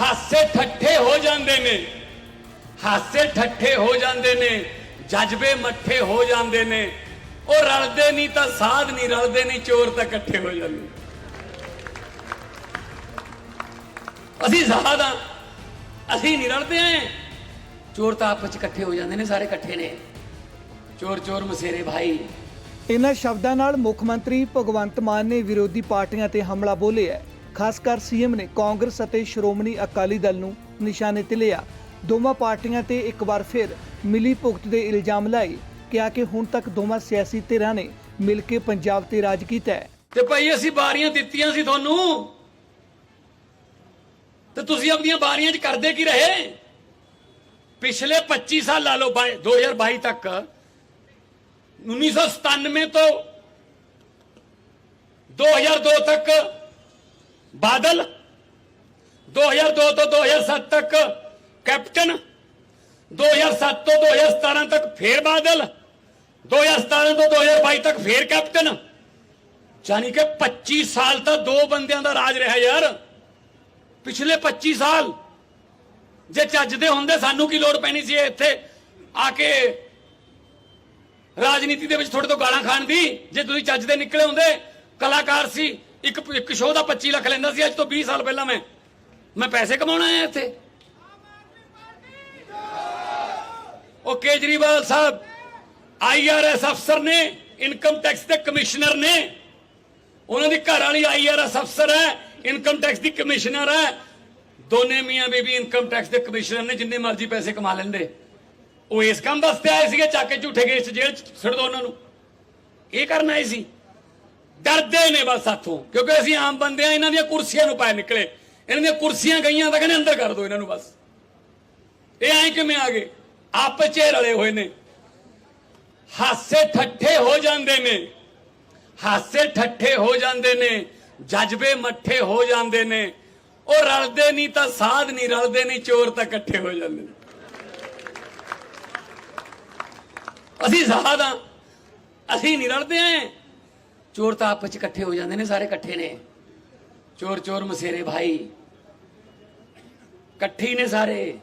ਹਾਸੇ ਠੱਠੇ ਹੋ ਜਾਂਦੇ ਨੇ। ਹਾਸੇ ਠੱਠੇ ਹੋ ਜਾਂਦੇ ਨੇ, ਜਜ਼ਬੇ ਮੱਠੇ ਹੋ ਜਾਂਦੇ ਨੇ। ਉਹ ਰਲਦੇ ਨਹੀਂ ਤਾਂ ਸਾਧ ਨਹੀਂ, ਰਲਦੇ ਨਹੀਂ, ਚੋਰ ਤਾਂ ਇਕੱਠੇ ਹੋ ਜਾਂਦੇ ਅਸੀਂ ਸਾਧ ਆ ਅਸੀਂ ਨਹੀਂ ਰਲਦੇ ਆਂ ਚੋਰ ਤਾਂ ਆਪਸ ਚ ਇਕੱਠੇ ਹੋ ਜਾਂਦੇ ਨੇ, ਸਾਰੇ ਇਕੱਠੇ ਨੇ। ਚੋਰ ਚੋਰ, ਮਸੇਰੇ ਭਾਈ। ਇਹਨਾਂ ਸ਼ਬਦਾਂ ਨਾਲ ਮੁੱਖ ਮੰਤਰੀ ਭਗਵੰਤ ਮਾਨ ਨੇ ਵਿਰੋਧੀ ਪਾਰਟੀਆਂ ਤੇ ਹਮਲਾ ਬੋਲਿਆ ਖਾਸ ਕਰ ਸੀਐਮ ਨੇ ਕਾਂਗਰਸ ਅਤੇ ਸ਼੍ਰੋਮਣੀ ਅਕਾਲੀ ਦਲ ਨੂੰ ਨਿਸ਼ਾਨੇ ਤੇ ਲਿਆ। ਦੋਵਾਂ ਪਾਰਟੀਆਂ ਤੇ ਇੱਕ ਵਾਰ ਫਿਰ ਮਿਲੀ ਭੁਗਤ ਦੇ ਇਲਜ਼ਾਮ ਲਾਏ, ਕਿਹਾ ਕਿ ਹੁਣ ਤੱਕ ਦੋਵਾਂ ਸਿਆਸੀ ਧਿਰਾਂ ਨੇ ਮਿਲ ਕੇ ਪੰਜਾਬ ਤੇ ਰਾਜ ਕੀਤਾ ਤੇ ਭਾਈ ਅਸੀਂ ਬਾਰੀਆਂ ਦਿੱਤੀਆਂ ਸੀ ਤੁਹਾਨੂੰ। ਤੇ ਤੁਸੀਂ ਆਪਣੀਆਂ ਬਾਰੀਆਂ 'ਚ ਕਰਦੇ ਕੀ ਰਹੇ? ਪਿਛਲੇ 25 ਸਾਲ ਲਾ ਲਓ ਬਾਈ- 2022 ਤੱਕ 1997 ਤੋਂ 2002 ਤੱਕ ਬਾਦਲ 2002 ਤੋਂ 2007 ਤੱਕ ਕੈਪਟਨ 2007 ਤੋਂ 2017 ਤੱਕ ਫੇਰ ਬਾਦਲ 2017 ਤੋਂ 2022 ਤੱਕ ਫੇਰ ਕੈਪਟਨ। ਯਾਨੀ ਕਿ 25 ਸਾਲ ਤਾਂ ਦੋ ਬੰਦਿਆਂ ਦਾ ਰਾਜ ਰਿਹਾ ਯਾਰ। ਪਿਛਲੇ 25 ਸਾਲ ਜੇ ਚੱਜਦੇ ਹੁੰਦੇ, ਸਾਨੂੰ ਕੀ ਲੋੜ ਪੈਣੀ ਸੀ ਇੱਥੇ ਆ ਕੇ ਰਾਜਨੀਤੀ ਦੇ ਵਿੱਚ ਥੋੜੇ ਤੋਂ ਗਾਲਾਂ ਖਾਣ ਦੀ? ਜੇ ਤੁਸੀਂ ਚੱਜਦੇ ਨਿਕਲੇ ਹੁੰਦੇ, ਕਲਾਕਾਰ ਸੀ ਇੱਕ ਇੱਕ ਸ਼ੋਅ ਦਾ 25 ਲੱਖ ਲੈਂਦਾ ਸੀ, ਅੱਜ ਤੋਂ 20 ਸਾਲ ਪਹਿਲਾਂ ਮੈਂ। ਮੈਂ ਪੈਸੇ ਕਮਾਉਣ ਆਇਆ ਇੱਥੇ। ਉਹ ਕੇਜਰੀਵਾਲ ਸਾਹਿਬ ਆਈਆਰਐਸ ਅਫਸਰ ਨੇ, ਇਨਕਮ ਟੈਕਸ ਦੇ ਕਮਿਸ਼ਨਰ ਨੇ। ਉਹਨਾਂ ਦੀ ਘਰ ਵਾਲੀ ਆਈਆਰਐਸ ਅਫਸਰ ਹੈ, ਇਨਕਮ ਟੈਕਸ ਦੀ ਕਮਿਸ਼ਨਰ ਹੈ। ਦੋਨੇ ਮੀਆਂ ਬੀਬੀ ਇਨਕਮ ਟੈਕਸ ਦੇ ਕਮਿਸ਼ਨਰ ਨੇ, ਜਿੰਨੇ ਮਰਜ਼ੀ ਪੈਸੇ ਕਮਾ ਲੈਂਦੇ। ਉਹ ਇਸ ਕੰਮ ਵਾਸਤੇ ਆਏ ਸੀਗੇ, ਚੱਕ ਕੇ ਝੂਠੇ ਕੇਸ ਜੇਲ੍ਹ 'ਚ ਸਿੱਟ ਦੋ ਉਹਨਾਂ ਨੂੰ। ਇਹ ਕਰਨ ਆਏ ਸੀ। ਡਰਦੇ ਨੇ ਬਸ ਸਾਥੋਂ ਕਿਉਂਕਿ ਅਸੀਂ ਆਮ ਬੰਦੇ ਆ, ਇਹਨਾਂ ਦੀਆਂ ਕੁਰਸੀਆਂ ਨੂੰ ਪਾਏ ਨਿਕਲੇ। ਇਹਨਾਂ ਦੀਆਂ ਕੁਰਸੀਆਂ ਗਈਆਂ ਤਾਂ ਕਹਿੰਦੇ ਅੰਦਰ ਕਰ ਦਿਓ ਇਹਨਾਂ ਨੂੰ ਬਸ। ਇਹ ਐਂ ਕਿਵੇਂ ਆ ਗਏ? ਆਪਸ 'ਚ ਰਲੇ ਹੋਏ ਨੇ। ਹਾਸੇ ਠੱਠੇ ਹੋ ਜਾਂਦੇ ਨੇ। ਹਾਸੇ ਠੱਠੇ ਹੋ ਜਾਂਦੇ ਨੇ। ਜਜ਼ਬੇ ਮੱਠੇ ਹੋ ਜਾਂਦੇ ਨੇ। ਉਹ ਰਲਦੇ ਨਹੀਂ ਤਾਂ ਸਾਧ ਨਹੀਂ, ਰਲਦੇ ਨਹੀਂ, ਚੋਰ ਤਾਂ ਇਕੱਠੇ ਹੋ ਜਾਂਦੇ ਨੇ। ਅਸੀਂ ਸਾਧ ਆ। ਅਸੀਂ ਨਹੀਂ ਰਲਦੇ ਆਂ ਚੋਰ ਤਾਂ ਆਪਸ ਚ ਇਕੱਠੇ ਹੋ ਜਾਂਦੇ ਨੇ, ਸਾਰੇ ਇਕੱਠੇ ਨੇ। ਚੋਰ ਚੋਰ ਮਸੇਰੇ ਭਾਈ। ਇਕੱਠੇ ਹੀ ਨੇ ਸਾਰੇ।